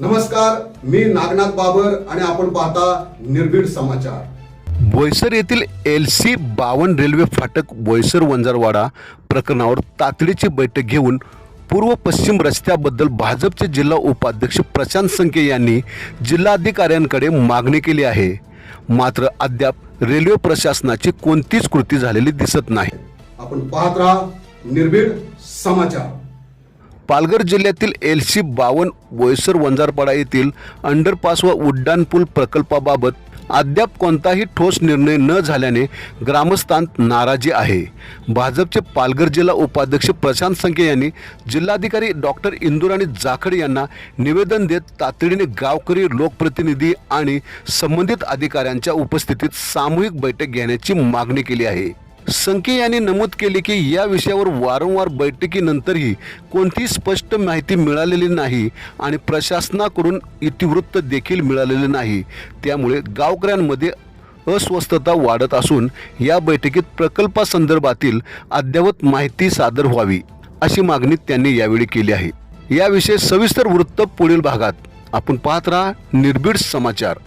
नमस्कार मी नागनाथ बाबर आणि आपण पाहता निर्भीड समाचार. बोईसर येथील एल सी बावन रेल्वे फाटक बोईसर वंजारवाडा प्रकरणावर तातडीची बैठक घेऊन पूर्व पश्चिम रस्त्याबद्दल भाजपचे जिल्हा उपाध्यक्ष प्रशांत संके यांनी जिल्हाधिकाऱ्यांकडे मागणी केली आहे. मात्र अद्याप रेल्वे प्रशासनाची कोणतीच कृती झालेली दिसत नाही. आपण पाहत राहा निर्भीड समाचार. पालघर जिल्ह्यातील एल सी बावन बोईसर वंजारपाडा येथील अंडरपास व उड्डाणपूल प्रकल्पाबाबत अद्याप कोणताही ठोस निर्णय न झाल्याने ग्रामस्थांत नाराजी आहे. भाजपचे पालघर जिल्हा उपाध्यक्ष प्रशांत संके यांनी जिल्हाधिकारी डॉक्टर इंदुराणी जाखड यांना निवेदन देत तातडीने गावकरी लोकप्रतिनिधी आणि संबंधित अधिकाऱ्यांच्या उपस्थितीत सामूहिक बैठक घेण्याची मागणी केली आहे. संके यांनी नमूद केले की या विषयावर वारंवार बैठकीनंतरही कोणतीही स्पष्ट माहिती मिळालेली नाही आणि प्रशासनाकडून इतिवृत्त देखील मिळालेले नाही. त्यामुळे गावकऱ्यांमध्ये अस्वस्थता वाढत असून या बैठकीत प्रकल्पासंदर्भातील अद्ययावत माहिती सादर व्हावी अशी मागणी त्यांनी यावेळी केली आहे. याविषयी सविस्तर वृत्त पुढील भागात. आपण पाहत राहा निर्भीड समाचार.